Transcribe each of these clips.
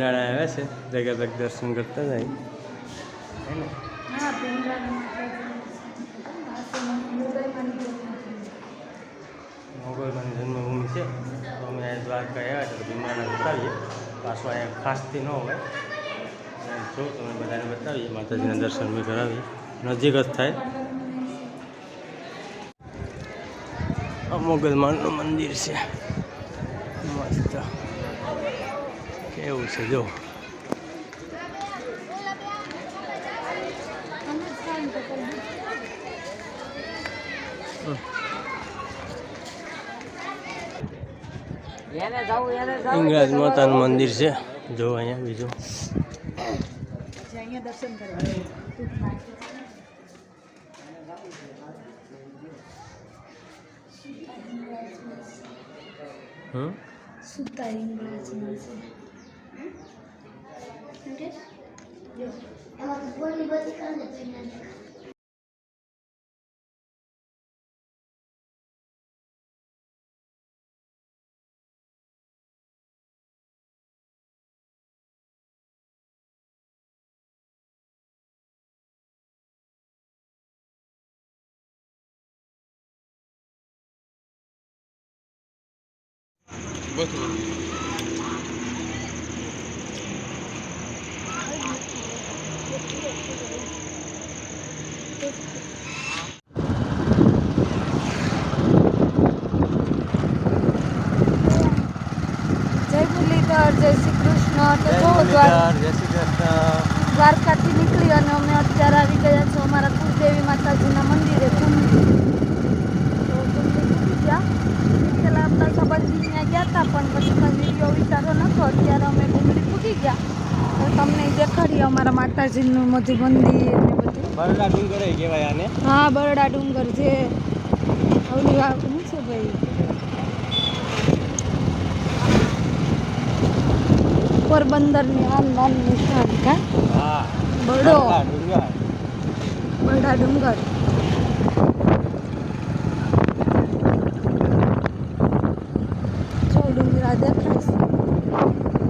ભીમરાણા આવ્યા છે. જગતક દર્શન કરતા જાય. હે ને હા ભીમરાના માતાજીનું મોગલમાની જન્મભૂમિ છે. તો અમે દ્વારકા આવ્યા છે ભીમરાણા બતાવીએ. પાછું અહીંયા ખાસથી ન હોય. જો તમે બધાને બતાવીએ, માતાજીના દર્શન બી કરાવીએ. નજીક જ થાય. મોગલમાનનું મંદિર છે. મસ્ત. કેવું છે જો. ઇંગરાજ માતાનું મંદિર છે. જો અહીંયા બીજું. અહીંયા દર્શન કરવા હમ સુતા હિંગળાજમાં છે જય મુરલીધર જય શ્રી કૃષ્ણ તો દ્વાર- જય શ્રી કૃષ્ણ. દ્વારકાથી નીકળી અને અમે અત્યારે આવી ગયા છો અમારા કુળદેવી માતાજીના મંદિરે પેલા આપણા સંબંધી ત્યાં ગયા હતા પણ પછી કંઈ વીડિયો વિચારો નતો અત્યારે અમે કુંડી પૂરી ગયા. તો તમને દેખાડીએ અમારા માતાજીનું બધું મંદિર ને બધું. બરડા ડુંગર કહેવાય આને. હા બરડા ડુંગર છે ઓલી વાત શું છે ભાઈ? પોરબંદરની આન નાન નિશાન કા? હા. બરડો. બરડા ડુંગર બરડા ડુંગર જો ડુંગરા દેખાય છે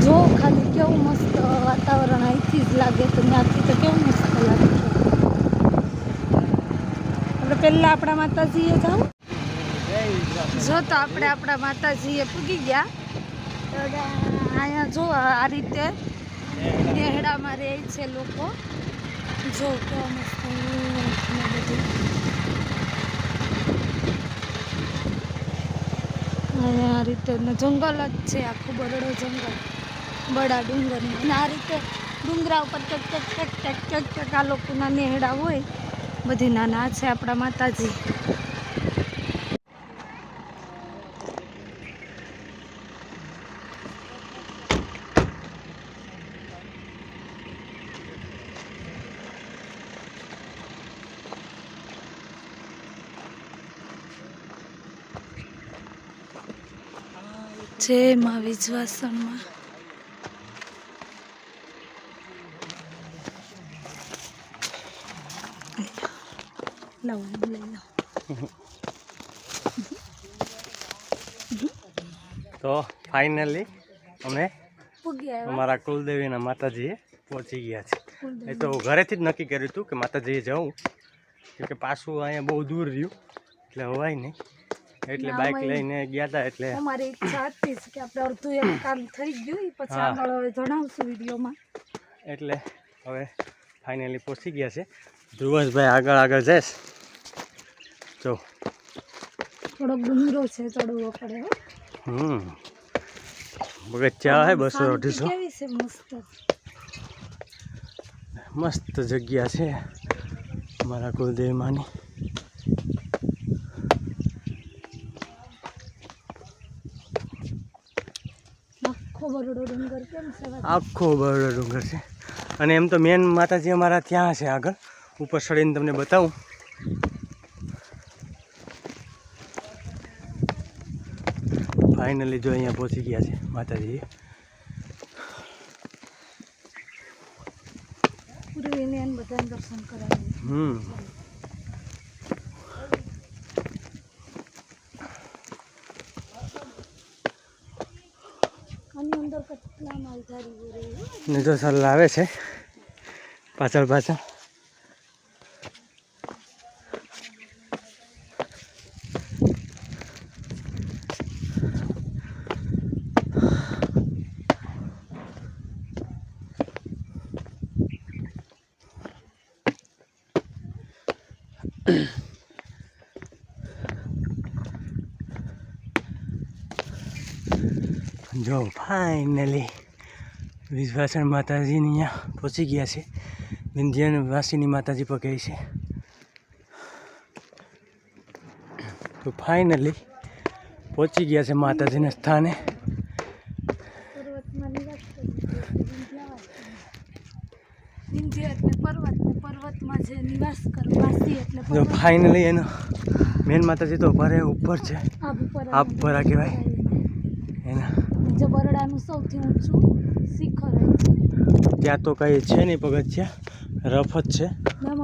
જો ખાલી કેવું મસ્ત વાતાવરણ અહીંથી જ લાગે તો ત્યાંથી તો કેવું મસ્ત લાગે. છે આપણે પહેલાં આપણા માતાજીએ જાઉં. જો તો આપણે આપણા માતાજીએ પૂગી ગયા. અહીંયા જો આ રીતે નેહડામાં રહે છે લોકો. જો કેવા મસ્ત બધું. આ રીતે જંગલ જ છે, આખું બરડો જંગલ. બડા ડુંગરની. અને આ રીતે ડુંગરા ઉપર ટક ટક ચક ચક ચક ચક આ લોકોના નેહડા હોય, બધી નાના છે આપણા માતાજી. જય માં વિજવાસણમાં લાવો લઈ લો તો ફાઇનલી અમે અમારા કુલદેવીના માતાજીએ પહોંચી ગયા છે. એ તો ઘરેથી જ નક્કી કર્યું હતું કે માતાજીએ જવું. કેમકે પાછું અહીંયા બહુ દૂર રહ્યું. એટલે હવાય નહીં. એટલે બાઈક બાઇક લઈને ગયા હતા એટલે અમારી ઈચ્છા હતી કે આપણે અડધું એક કામ થઈ ગયું. પછી આગળ હવે જણાવશું વિડીયોમાં. એટલે હવે ફાઇનલી પહોંચી ગયા છે. ધ્રુવસભાઈ આગળ આગળ જઈશ. જો. થોડો ડુંગરો છે ચડવો પડે. હમ. બગચ્ચા હે બસો અઢીસો. મસ્ત? મસ્ત જગ્યા છે મારા છે વાત? આખો બરોડો ડુંગર છે. અને એમ તો મેન માતાજી અમારા ત્યાં છે આગળ. ઉપર ચડીને તમને બતાવું. ફાઇનલી જો અહીંયા પહોંચી ગયા છે માતાજી. હમ. ને જો સર લાવે છે. પાછળ પાછળ. જો ફાઇનલી વિશ્વાસણ માતાજીની અહીંયા પહોંચી ગયા છે. વિંધ્યન વાસીની માતાજી પગે છે. તો ફાઇનલી પહોંચી ગયા છે માતાજીના સ્થાને. ફાઇનલી એનો મેન માતાજી તો ભારે ઉપર છે. આપ ભરા કહેવાય. જે બરડાનું સૌથી ઊંચું શિખર છે ત્યાં તો કંઈ છે નહીં પગથિયા. રફ જ છે ઘણા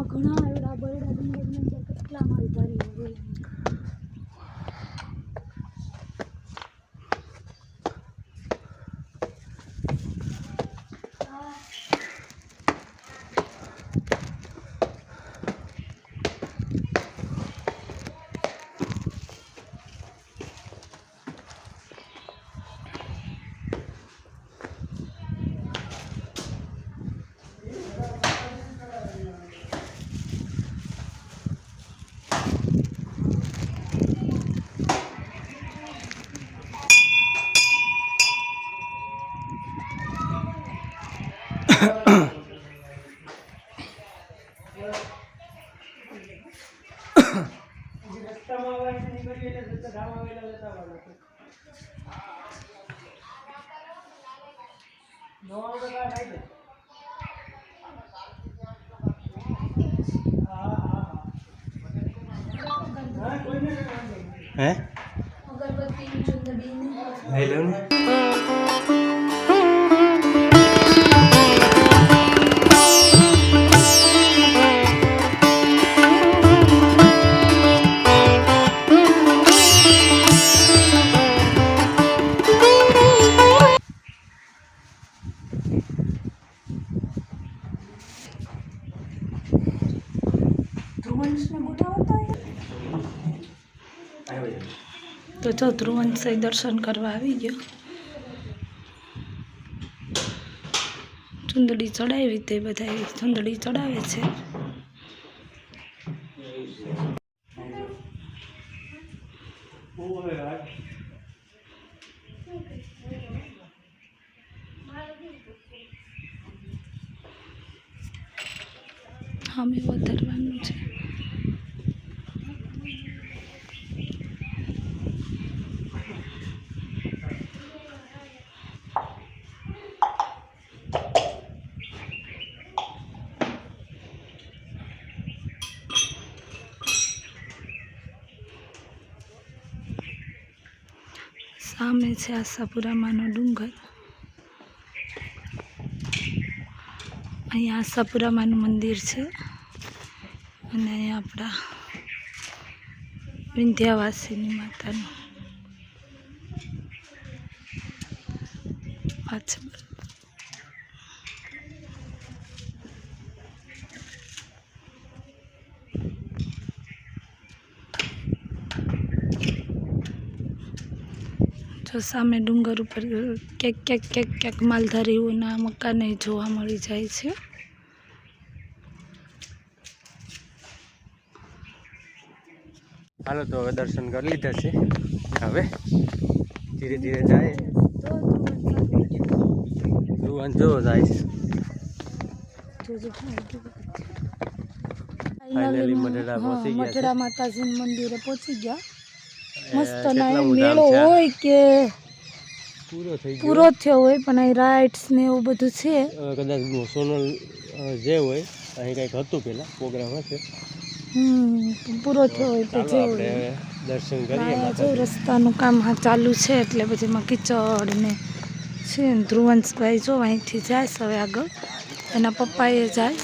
है हेलो Ты больше не будешь તો જો ધ્રુવંશ દર્શન કરવા આવી ગયો. ચુંદડી ચડાવી તે બધા ચુંદડી ચડાવે છે. અમે વધારવાનું છે. સામે છે આશાપુરામાંનો ડુંગર અહીંયા આશાપુરામાંનું મંદિર છે અને અહીંયા આપણા વિંધ્યાવાસીની માતાનું પાછળ જો સામે ડુંગર ઉપર ક્યાંક ક્યાંક ક્યાંક ક્યાંક માલધારીઓના મકાને જોવા મળી જાય છે. હાલો તો હવે દર્શન કરી લીધા છે. હવે ધીરે ધીરે જાય. ધ્રુવન જો જાય મઢડા માતાજી મંદિરે પહોંચી ગયા. મસ્ત મેળો? હોય કે પૂરો થયો હોય પણ અહીં રાઇડ્સ ને એવું બધું છે. કદાચ સોનલ જે હોય અહીં કંઈક હતું પેલા પ્રોગ્રામ હશે. હમ પૂરો થયો હોય તો જે દર્શન કરીએ રસ્તાનું કામ હા ચાલુ છે એટલે પછી એમાં કિચડ ને છે ધ્રુવંશભાઈ જો અહીંથી જાય હવે આગળ. એના પપ્પાએ જાય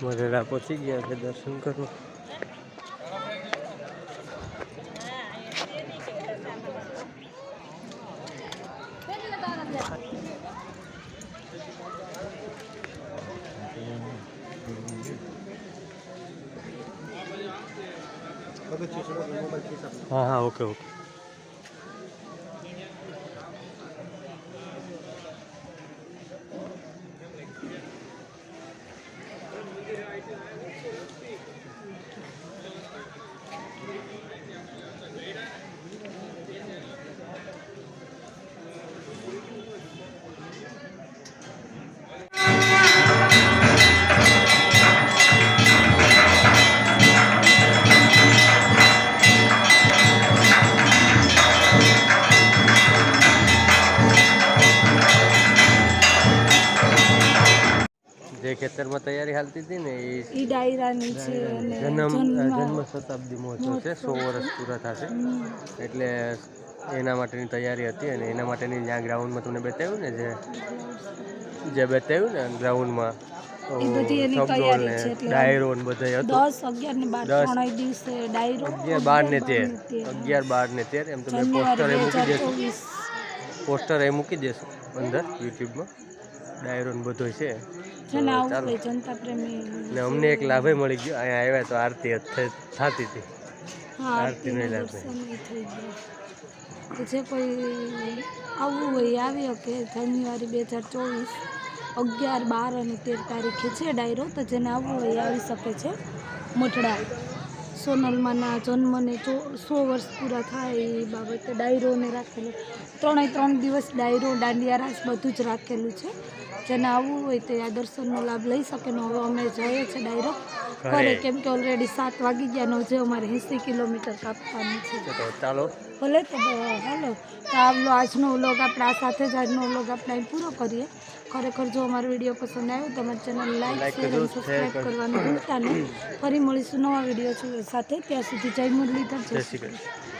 મઢડા પહોંચી ગયા છે દર્શન કરો હા હા ઓકે ઓકે. જે ખેતરમાં તૈયારી હાલતી હતી ને એ ડાયરાની છે જન્મ જન્મ શતાબ્દી મહોત્સવ છે સો વર્ષ પૂરા થશે. એટલે એના માટેની તૈયારી હતી અને એના માટેની જ્યાં ગ્રાઉન્ડમાં તમને બતાવ્યું ને જે જે બતાવ્યું ને ગ્રાઉન્ડમાં ડાયરો ને બધું દસ અગિયાર ને બાર દસ. દિવસે ડાયરો અગિયાર બાર ને તેર. અગિયાર બાર ને તેર. એમ તમે પોસ્ટર એ મૂકી દેશો. પોસ્ટર એ મૂકી દેશું અંદર યુટ્યુબમાં ડાયરો ને બધું છે. ચાલો. જનતા પ્રેમી. ને અમને એક લાભે મળી ગયો. અહીંયા આવ્યા તો આરતી થતી હતી. આરતીનો લાભ જે કોઈ આવવું હોય આવી શકે જાન્યુઆરી બે હજાર ચોવીસ અગિયાર બાર અને તેર તારીખે છે ડાયરો તો જેને આવવું હોય આવી શકે છે. મઠડા સોનલમાના જન્મને ચો સો વર્ષ પૂરા થાય એ બાબતે ડાયરોને રાખેલો. ત્રણે ત્રણ દિવસ ડાયરો દાંડિયા રાસ બધું જ રાખેલું છે. જેને આવવું હોય તે આ દર્શનનો લાભ લઈ શકે ને હવે અમે જઈએ છીએ ડાયરો. ઘરે. કેમ કે ઓલરેડી સાત વાગી ગયા નો જે અમારે એંસી કિલોમીટર કાપવાનું છે. ચાલો. ભલે તો હાલો તો આવલો આજનો વ્લોગ આપણે આ સાથે જ આજનો વ્લોગ આપણે પૂરો કરીએ. ખરેખર જો અમારો વીડિયો પસંદ આવ્યો તો અમારી ચેનલ લાઈક શેર અને સબસ્ક્રાઈબ કરવાનું ભૂલતા નહીં. ફરી મળીશું નવા વીડિયો સાથે. ત્યાં સુધી જય મુરલીધર જય શ્રી કૃષ્ણ.